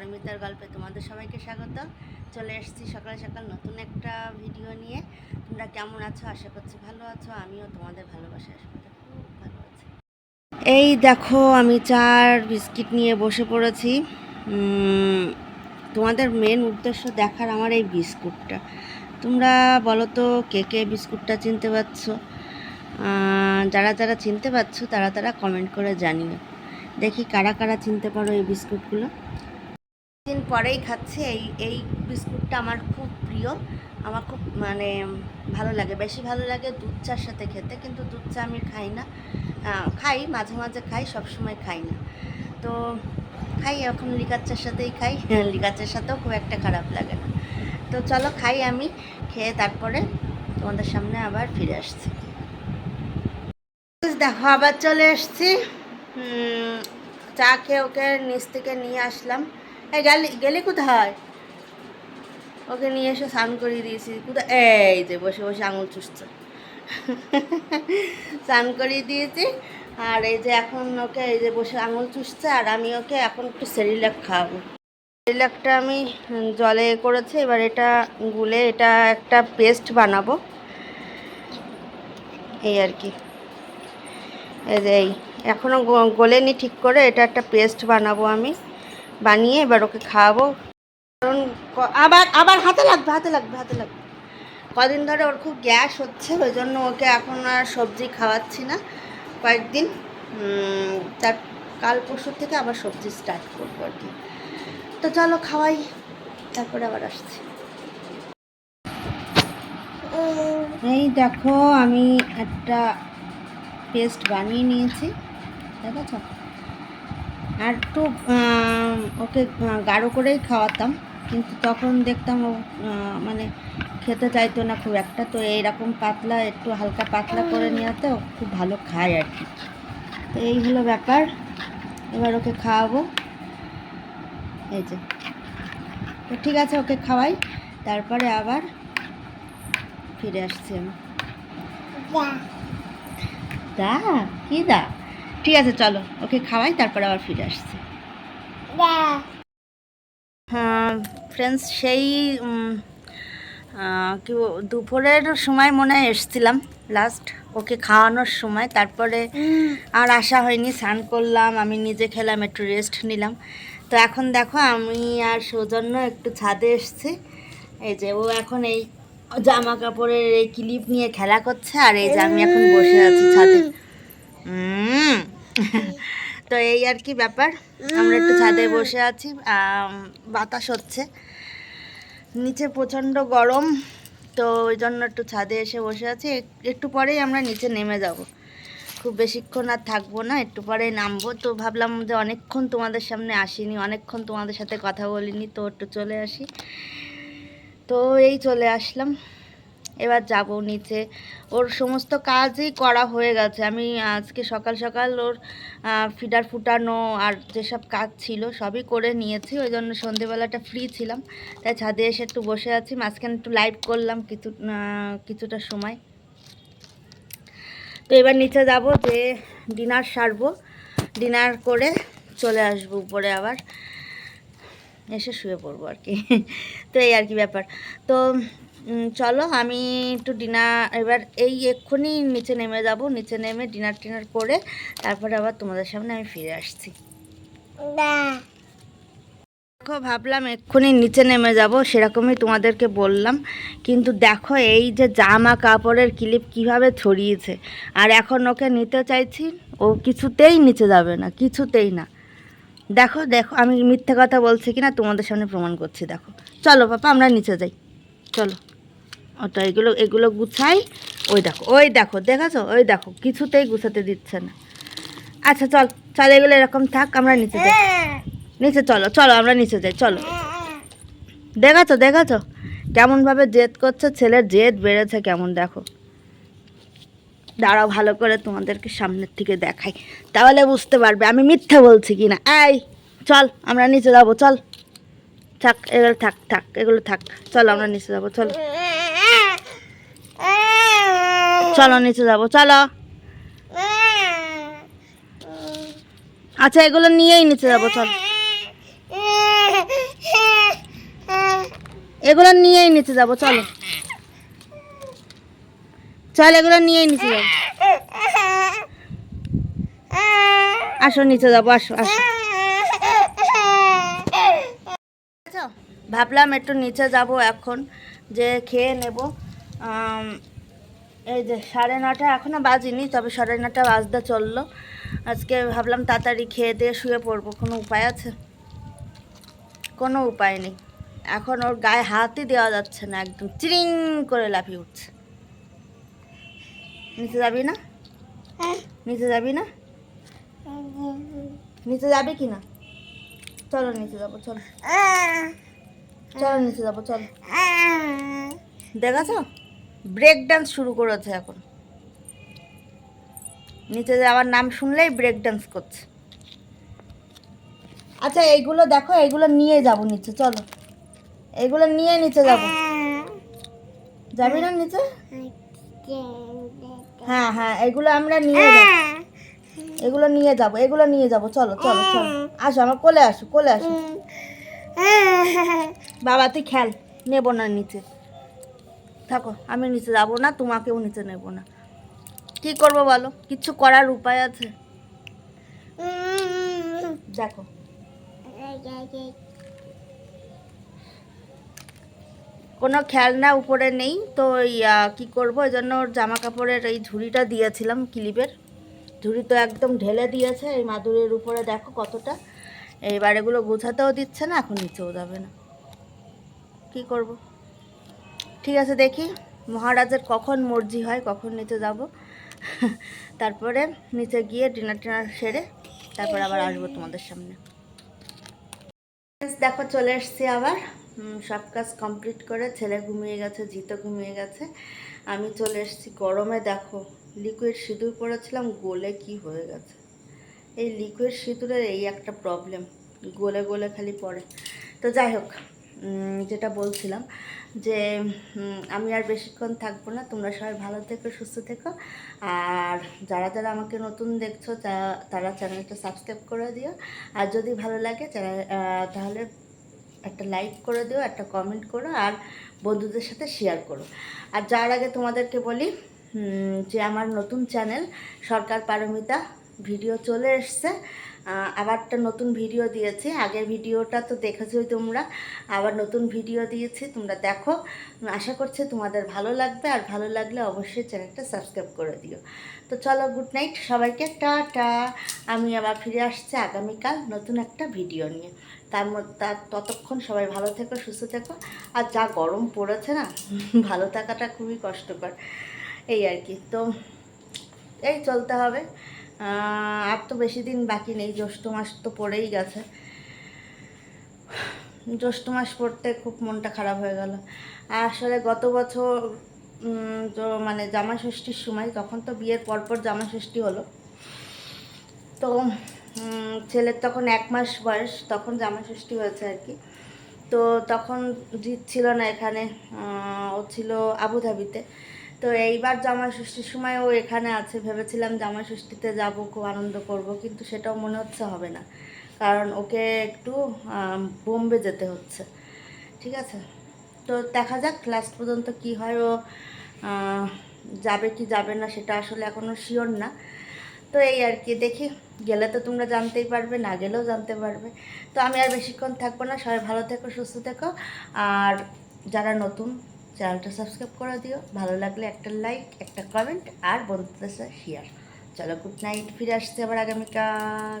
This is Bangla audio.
পারমিতার গল্পে তোমাদের সবাইকে স্বাগত চলে এসেছি সকাল সকাল নতুন একটা ভিডিও নিয়ে। তোমরা কেমন আছো? আশা করছি ভালো আছো। আমিও তোমাদের ভালোবাসা আসলে খুব ভালো আছি। এই দেখো, আমি চার বিস্কিট নিয়ে বসে পড়েছি। তোমাদের মেন উদ্দেশ্য দেখার আমার এই বিস্কুটটা। তোমরা বলো তো, কে কে বিস্কুটটা চিনতে পারছ? যারা যারা চিনতে পারছ, তারা তারা কমেন্ট করে জানিও। দেখি কারা কারা চিনতে পারো এই বিস্কুটগুলো। পরেই খাচ্ছি। এই এই বিস্কুটটা আমার খুব প্রিয়। আমার খুব মানে ভালো লাগে। বেশি ভালো লাগে দুধ চার সাথে খেতে, কিন্তু দুধ চা আমি খাই না। খাই, মাঝে মাঝে খাই সব সময় খাই না। তো খাই, এখন লিকার চার সাথেই খাই। লিকার চার সাথেও খুব একটা খারাপ লাগে না। তো চলো, খাই আমি, খেয়ে তারপরে তোমাদের সামনে আবার ফিরে আসছি। দেখো, আবার চলে এসছি। চা খেয়ে ওকে নিচ থেকে নিয়ে আসলাম। এই গেলি গেলি কোথায়? ওকে নিয়ে এসে স্নান করিয়ে দিয়েছি। কোথায়? এই যে বসে বসে আঙুল চুষছে। স্নান করিয়ে দিয়েছি। আর এই যে এখন ওকে এই যে বসে আঙুল চুষছে, আর আমি ওকে এখন একটু সেরিলাক খাওয়াবো। সেরিলাকটা আমি জলে করেছি, এবার এটা গুলে এটা একটা পেস্ট বানাবো। এই আর কি। এই যে এই এখনও গলেনি ঠিক করে, এটা একটা পেস্ট বানাবো আমি। বানিয়ে এবার ওকে খাওয়াবো। কারণ আবার আবার হাতে লাগবে হাতে লাগবে হাতে লাগবে। কদিন ধরে ওর খুব গ্যাস হচ্ছে, ওই জন্য ওকে এখন আর সবজি খাওয়াচ্ছি না। কয়েকদিন তার কাল পরশু থেকে আবার সবজি স্টার্ট করব আর কি। তো চলো খাওয়াই, তারপরে আবার আসছি। এই দেখো, আমি একটা পেস্ট বানিয়ে নিয়েছি। দেখেছ আর একটু ওকে গাঢ় করেই খাওয়াতাম। কিন্তু তখন দেখতাম ও মানে খেতে চাইতো না খুব একটা। তো এইরকম পাতলা একটু হালকা পাতলা করে নেওয়াতে ও খুব ভালো খায় আর কি। তো এই হলো ব্যাপার। এবার ওকে খাওয়াবো। এই যে। তো ঠিক আছে ওকে খাওয়াই। তারপরে আবার ফিরে আসছি আমি। দা কি দা? ঠিক আছে চলো। ওকে খাওয়াই তারপরে আবার ফিরে আসছি। হ্যাঁ ফ্রেন্ডস সেই উম, কি দুপুরের সময় মনে হয় এসছিলাম। লাস্ট ওকে খাওয়ানোর সময়। তারপরে আর আসা হয়নি স্নান করলাম আমি নিজে খেলাম একটু রেস্ট নিলাম। তো এখন দেখো আমি আর সৌজন্য একটু ছাদে এসছি। এই যে ও এখন এই জামা কাপড়ের এই ক্লিপ নিয়ে খেলা করছে আর এই যে আমি এখন বসে আছি ছাদে। তো এই আর কি ব্যাপার। আমরা একটু ছাদে বসে আছি বাতাস হচ্ছে। নিচে প্রচণ্ড গরম তো ওই জন্য একটু ছাদে এসে বসে আছি। একটু পরেই আমরা নিচে নেমে যাব। খুব বেশিক্ষণ আর থাকব না একটু পরেই নামবো। তো ভাবলাম যে অনেকক্ষণ তোমাদের সামনে আসিনি অনেকক্ষণ তোমাদের সাথে কথা বলিনি তো একটু চলে আসি। তো এই চলে আসলাম। এবার যাব নিচে। ওর সমস্ত কাজই করা হয়ে গেছে। আমি আজকে সকাল সকাল ওর ফিডার ফুটানো আর যেসব কাজ ছিল সবই করে নিয়েছি। ওই জন্য সন্ধেবেলাটা ফ্রি ছিলাম। তাই ছাদে এসে একটু বসে আছি। মাঝখানে একটু লাইভ করলাম কিছু কিছুটা সময়। তো এবার নিচে যাব যে ডিনার সারবো। ডিনার করে চলে আসব উপরে আবার। এসে শুয়ে পড়ব আর কি। তো এই আর কি ব্যাপার। তো চলো আমি একটু ডিনার এবার এই এক্ষুনি নিচে নেমে যাব। নিচে নেমে ডিনার টিনার করে তারপরে আবার তোমাদের সামনে আমি ফিরে আসছি। দেখো ভাবলাম এক্ষুনি নিচে নেমে যাব সেরকমই তোমাদেরকে বললাম। কিন্তু দেখো এই যে জামা কাপড়ের ক্লিপ কীভাবে ছড়িয়েছে। আর এখন ওকে নিতে চাইছি ও কিছুতেই নিচে যাবে না কিছুতেই না। দেখো দেখো আমি মিথ্যে কথা বলছি কিনা তোমাদের সামনে প্রমাণ করছি দেখো। চলো পাপা আমরা নিচে যাই। চলো। ওটা এগুলো এগুলো গুছাই, ওই দেখো ওই দেখো, দেখেছ? ওই দেখো, কিছুতেই গুছাতে দিচ্ছে না। আচ্ছা চল চল, এগুলো এরকম থাক, আমরা নিচে যাই। নিচে চলো চলো, আমরা নিচে যাই, চলো। দেখাছো দেখাছো? কেমনভাবে জেদ করছে, ছেলের জেদ বেড়েছে কেমন, দেখো। দাঁড়াও, ভালো করে তোমাদেরকে সামনের থেকে দেখাই। তাহলে বুঝতে পারবে, আমি মিথ্যা বলছি কি না এই, চল, আমরা নিচে যাব, চল। থাক, এগুলো থাক থাক, এগুলো থাক। চলো, আমরা নিচে যাব, চলো। চলো নিচে যাব চলো। আচ্ছা এগুলো নিয়েই নিচে যাব চল। এগুলো নিয়েই নিচে যাব চলো। চল এগুলো নিয়েই নিচে যাব। আসো নিচে যাব আসো আসো। আচ্ছা, ভাবলাম একটু নিচে যাব এখন যে খেয়ে নেব। এই যে সাড়ে নটা এখনও বাজিনি তবে সাড়ে নটা বাজতে চলল। আজকে ভাবলাম তাড়াতাড়ি খেয়ে দিয়ে শুয়ে পড়ব কোনো উপায় আছে? কোনো উপায় নেই। এখন ওর গায়ে হাতই দেওয়া যাচ্ছে না একদম চিরিং করে লাফিয়ে উঠছে। নিচে যাবি না? নিচে যাবি না? নিচে যাবে কি না? চলো নিচে যাব চলো। চলো নিচে যাব চলো। দেখাছো? ব্রেক ডান্স শুরু করেছে এখন। নিচে যাওয়ার নাম শুনলেই ব্রেক ডান্স করছে। আচ্ছা এইগুলো দেখো, এইগুলো নিয়ে যাব নিচে, চলো। এইগুলো নিয়ে নিচে যাব। যাবি না নিচে? হ্যাঁ হ্যাঁ এগুলো আমরা নিয়ে যাব। এগুলো নিয়ে যাব, এগুলো নিয়ে যাব, চলো চলো চলো। আসো, আমার কোলে আসো কোলে আসো। বাবা, তুই খেল, নেব না নিচে। থাকো, আমি নিচে যাব না, তোমাকেও নিচে নেব না। কি করব বলো? কিছু করার উপায় আছে? দেখো। কোনো খেলনা উপরে নেই, তো কি করব? ওই জন্য ওর জামা কাপড়ের এই ঝুড়িটা দিয়েছিলাম ক্লিপের। ঝুড়ি তো একদম ঢেলে দিয়েছে, এই মাদুরের উপরে দেখো কতটা। এইবার এগুলো গোছাতেও দিচ্ছে না, এখন নিচেও যাবে না। কি করব? ঠিক আছে, দেখি মহারাজের কখন মর্জি হয়, কখন নিচে যাব। তারপরে নিচে গিয়ে ডিনার টিনার সেরে তারপর আবার আসব তোমাদের সামনে। দেখো, চলে এসছি আবার। সব কাজ কমপ্লিট করে ছেলে ঘুমিয়ে গেছে, জিতো ঘুমিয়ে গেছে। আমি চলে এসেছি গরমে, দেখো লিকুইড সিঁদুর পরেছিলাম, গোলে কি হয়ে গেছে। এই লিকুইড সিঁদুরের এই একটা প্রবলেম গোলে গোলে খালি পড়ে। তো যাই হোক যেটা বলছিলাম যে আমি আর বেশিক্ষণ থাকব না। তোমরা সবাই ভালো থেকো, সুস্থ থেকো। আর যারা যারা আমাকে নতুন দেখছ তারা চ্যানেলটা সাবস্ক্রাইব করে দিও। আর যদি ভালো লাগে, চ্যানেল তাহলে একটা লাইক করে দিও, একটা কমেন্ট করো, আর বন্ধুদের সাথে শেয়ার করো। আর যার আগে তোমাদেরকে বলি যে আমার নতুন চ্যানেল সরকার পারমিতা ভিডিও চলে এসছে। আবার একটা নতুন ভিডিও দিয়েছি। আগের ভিডিওটা তো দেখেছোই তোমরা। আবার নতুন ভিডিও দিয়েছি, তোমরা দেখো। আশা করছি তোমাদের ভালো লাগবে। আর ভালো লাগলে অবশ্যই চ্যানেলটা সাবস্ক্রাইব করে দিও। তো চলো গুড নাইট সবাইকে। টাটা। আমি আবার ফিরে আসছি আগামীকাল নতুন একটা ভিডিও নিয়ে। তার মধ্যে ততক্ষণ সবাই ভালো থেকো, সুস্থ থেকো। আর যা গরম পড়েছে না, ভালো থাকাটা খুবই কষ্টকর। এই আর কি। তো এই চলতে হবে। আর তো বেশি দিন বাকি নেই, জ্যৈষ্ঠ মাস তো পড়েই গেছে। জ্যৈষ্ঠ মাস পড়তে খুব মনটা খারাপ হয়ে গেল। আর আসলে গত বছর মানে জামা ষষ্ঠীর সময়, তখন তো বিয়ের পরপর জামা ষষ্ঠী হলো। তো ছেলের তখন এক মাস বয়স, তখন জামা ষষ্ঠী হয়েছে আর কি। তো তখন জিৎ ছিল না এখানে ও ছিল আবুধাবিতে। তো এইবার জামা ষষ্ঠীর সময় ও এখানে আছে। ভেবেছিলাম জামা ষষ্ঠীতে যাব, খুব আনন্দ করব, কিন্তু সেটাও মনে হচ্ছে হবে না। কারণ ওকে একটু বোম্বে যেতে হচ্ছে। ঠিক আছে? তো দেখা যাক লাস্ট পর্যন্ত কি হয়। ও যাবে কি যাবে না সেটা আসলে এখনও শিওর না। তো এই আর কি, দেখি। গেলে তো তোমরা জানতেই পারবে, না গেলেও জানতে পারবে। তো আমি আর বেশিক্ষণ থাকব না, সবাই ভালো থেকো, সুস্থ থেকো। আর যারা নতুন চ্যানেলটা সাবস্ক্রাইব করে দিও। ভালো লাগলে একটা লাইক একটা কমেন্ট আর বন্ধুদের সাথে শেয়ার চলো গুড নাইট ফিরে আসতে আবার আগামীকাল।